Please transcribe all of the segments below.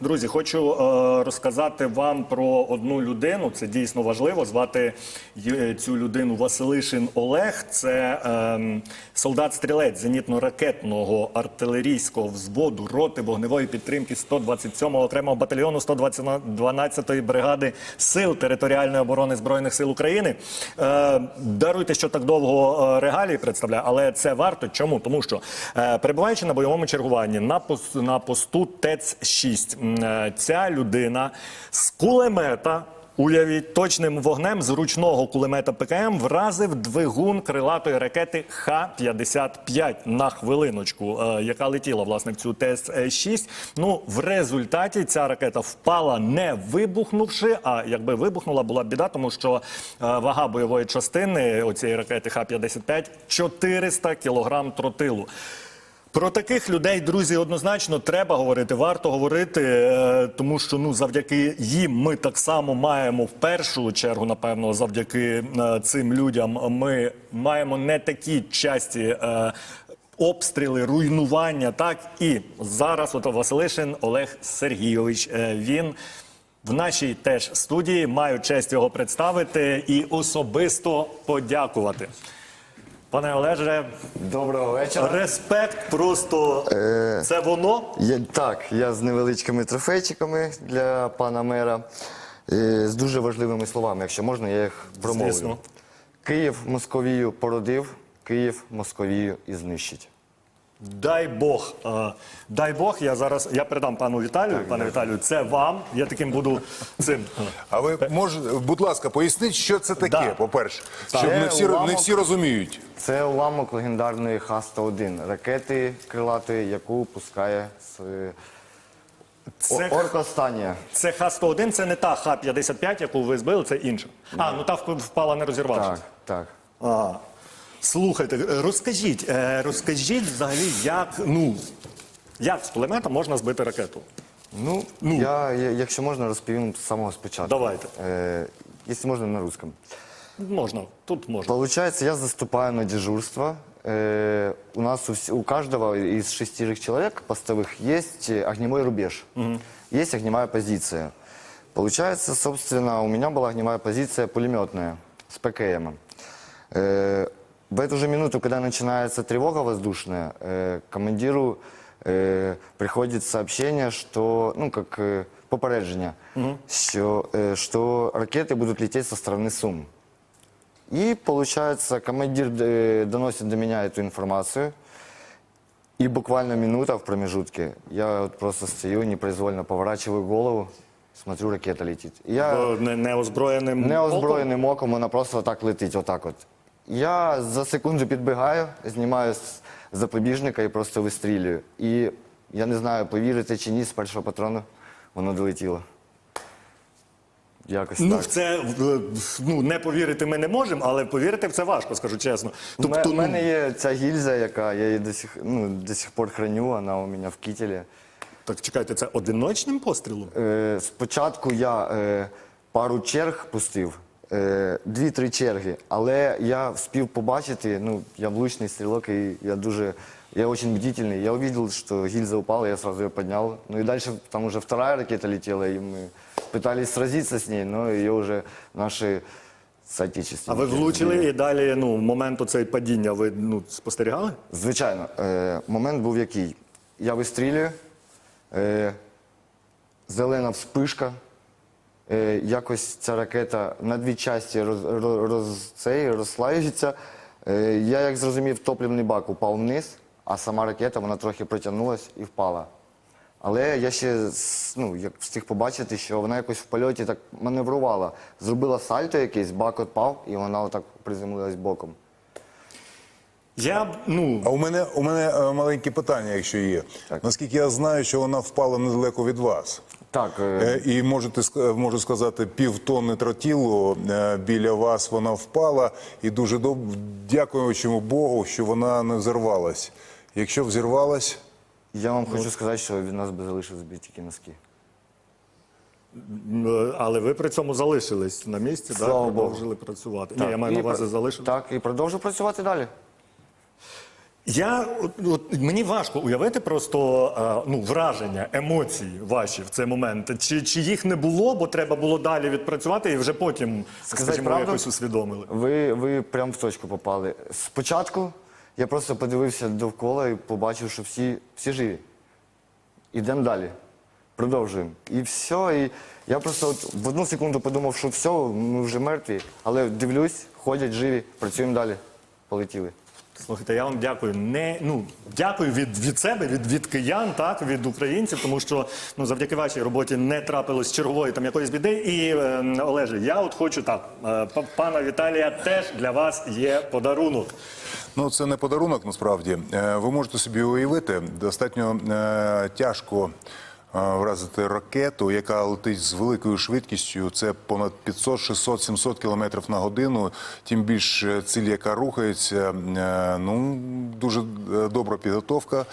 Друзі, хочу е, розказати вам про одну людину. Це дійсно важливо. Звати цю людину Василишин Олег. Це ем, солдат-стрілець зенітно-ракетного артилерійського взводу роти вогневої підтримки 127-го окремого батальйону 112-ї бригади сил територіальної оборони збройних сил України. Е, даруйте, що так довго е, регалії представляю, але це варто. Чому? Тому що е, перебуваючи на бойовому чергуванні на на посту ТЕЦ 6 ця людина з кулемета. Уявіть, точним вогнем з ручного кулемета ПКМ вразив двигун крилатої ракети Х-55 на хвилиночку, е, яка летіла власне в цю ТС-6. Ну, в результаті ця ракета впала не вибухнувши, а якби вибухнула, була б біда, тому що е, вага бойової частини оцієї ракети Х-55 – 400 кілограм тротилу. Про таких людей, друзі, однозначно треба говорити, варто говорити, е, тому що ну завдяки їм ми так само маємо в першу чергу, напевно, завдяки е, цим людям, ми маємо не такі часті. е, Обстріли, руйнування, так і зараз от Василишин Олег Сергійович. Він в нашій теж студії маю честь його представити і особисто подякувати. Пане Олеже, Доброго вечора. Респект, просто це воно. Я, так, я з невеличкими трофейчиками для пана мера, е, з дуже важливими словами, якщо можна, я їх промовлю. Звісно. Київ Московію породив, Київ Московію і знищить. Дай Бог, е, дай Бог. Я зараз я передам пану Віталію. Пане Віталію, це вам. Я таким буду цим. А ви можете, будь ласка, поясніть, що це таке, Да. по-перше, щоб не всі, не всі розуміють. Це уламок легендарної Х-101, ракети крилатої, яку пускає з е, Це, Оркостанія. це Х-101, це не та Х-55, яку ви збили, це інша. А, ну та вп- впала не розірвавшись. Так, так. А, слухайте, е, розкажіть, е, розкажіть взагалі, як, ну, як з кулемета можна збити ракету? Ну, Я, я, якщо можна, розповім з самого спочатку. Давайте. Е, якщо можна, на русском. Можна, тут можна. Получается, я заступаю на дежурство. Э, у нас у, вс- у каждого из шестерых человек постовых есть э, огневой рубеж. Есть огневая позиция. Получается, собственно, у меня была огневая позиция пулеметная с ПКМ. Э, в эту же минуту, когда начинается тревога воздушная, э, командиру э, приходит сообщение, что, ну, как э, попередження, що, э, что ракеты будут лететь со стороны Сум. И получается, командир э, доносит до меня эту информацию. И буквально минута в промежутке я вот просто стою, непроизвольно поворачиваю голову, смотрю, ракета летит. Я Не, неозброєним оком? неозброєним оком, вона просто так летить, отак от. Я за секунду підбігаю, знімаю з запобіжника і просто вистрілюю. І я не знаю, повірите чи ні, з першого патрону воно долетіло. Якось Ну, так. в це ну, не повірити ми не можемо, але повірити в це важко, скажу чесно. У Тобто, мене ну, є ця гільза, яка я її до сих, ну, до сих пор храню, вона у мене в кітелі. так чекайте, це одиночним пострілом? Е, спочатку я е, пару черг пустив, е, дві-три черги, але я встиг побачити, ну, я влучний стрілок, і я дуже, я очень бдительный. Я увидел, что гильза упала, я сразу ее поднял. Ну и дальше там уже вторая ракета летела, и мы пытались сразиться с ней, но ее уже наши А соотечественники. ви влучили і далі, ну, моменту цей падіння ви ну, спостерігали? Звичайно, е, момент був який. Я вистрілюю, е, зелена вспишка, е, якось ця ракета на дві часті роз, роз, роз, цей, розслаюється. Е, я, як зрозумів, топливний бак упав вниз, а сама ракета вона трохи протягнулась і впала. Але я ще ну, як встиг побачити, що вона якось в польоті так маневрувала. Зробила сальто якесь, бак відпав, і вона отак приземлилась боком. Я, ну, А у мене у мене е, маленьке питання, якщо є. Наскільки я знаю, що вона впала недалеко від вас. Так, е, Е, І можете ск- можу сказати, півтонни тротілу е, біля вас вона впала, і дуже доб... дякуючому Богу, що вона не взорвалась. Якщо взірвалась, Я вам хочу сказати, що від нас би залишились би тільки носки. м, але ви при цьому залишились на місці, да, Слава Богу. продовжили працювати. Ні, я маю на увазі залишились. Так, і продовжу працювати далі. Я от, от, мені важко уявити просто е, ну, враження, емоції ваші в цей момент. Чи, чи їх не було, бо треба було далі відпрацювати і вже потім, Сказати скажімо, правду? якось усвідомили. Ви, ви прямо в точку попали. Спочатку я просто подивився довкола і побачив, що всі, всі живі. Ідемо далі. Продовжуємо. І все. І я просто от в одну секунду подумав, що все, ми вже мертві. Але дивлюсь, ходять живі, працюємо далі. Полетіли. Слухайте, я вам дякую. Не ну дякую від, від себе, від, від киян, так від українців, тому що ну завдяки вашій роботі не трапилось чергової там якоїсь біди. І е, Олеже, я от хочу так, е, па- пана Віталія, теж для вас є подарунок. Ну, це не подарунок насправді. Е, Ви можете собі уявити, достатньо е, тяжко вразити ракету, яка летить з великою швидкістю. Це понад 500, 600, 700 кілометрів на годину. Тим більш е, ціль, яка рухається, е, ну дуже е, добра підготовка.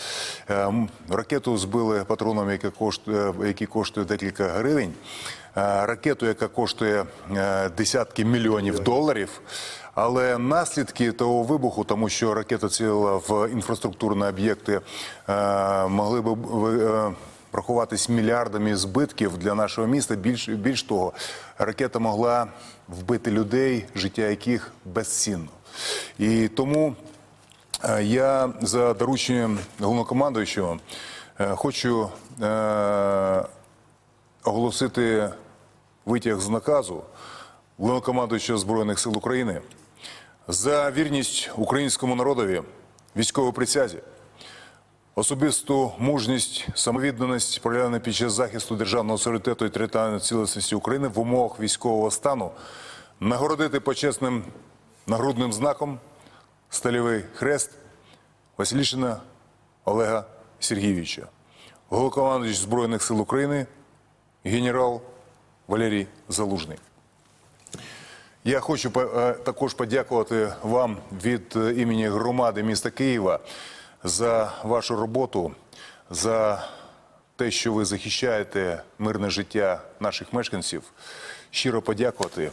Е, Ракету збили патроном, яке коштує, який коштує декілька гривень. Е, Ракету, яка коштує е, десятки мільйонів доларів. Але наслідки того вибуху, тому що ракета цілила в інфраструктурні об'єкти, е, могли б е, рахуватись мільярдами збитків для нашого міста. Більш, більш того, ракета могла вбити людей, життя яких безцінно. І тому е, я за дорученням головнокомандуючого е, хочу е, оголосити витяг з наказу головнокомандуючого Збройних сил України за вірність українському народові, військовій присязі, особисту мужність, самовідданість, проявлена під час захисту державного суверенітету і територіальної цілісності України в умовах військового стану, нагородити почесним нагрудним знаком стальовий хрест Василішина Олега Сергійовича, головнокомандуючий Збройних сил України, генерал Валерій Залужний. Я хочу е, також подякувати вам від е, імені громади міста Києва за вашу роботу, за те, що ви захищаєте мирне життя наших мешканців. Щиро подякувати,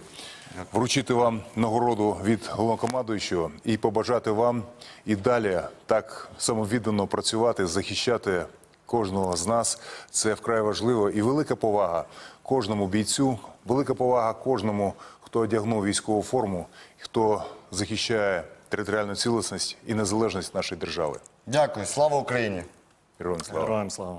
вручити вам нагороду від головнокомандуючого і побажати вам і далі так самовіддано працювати, захищати кожного з нас. Це вкрай важливо і велика повага кожному бійцю, велика повага кожному, хто одягнув військову форму, хто захищає територіальну цілісність і незалежність нашої держави. Дякую, слава Україні! Героям слава! Героям слава.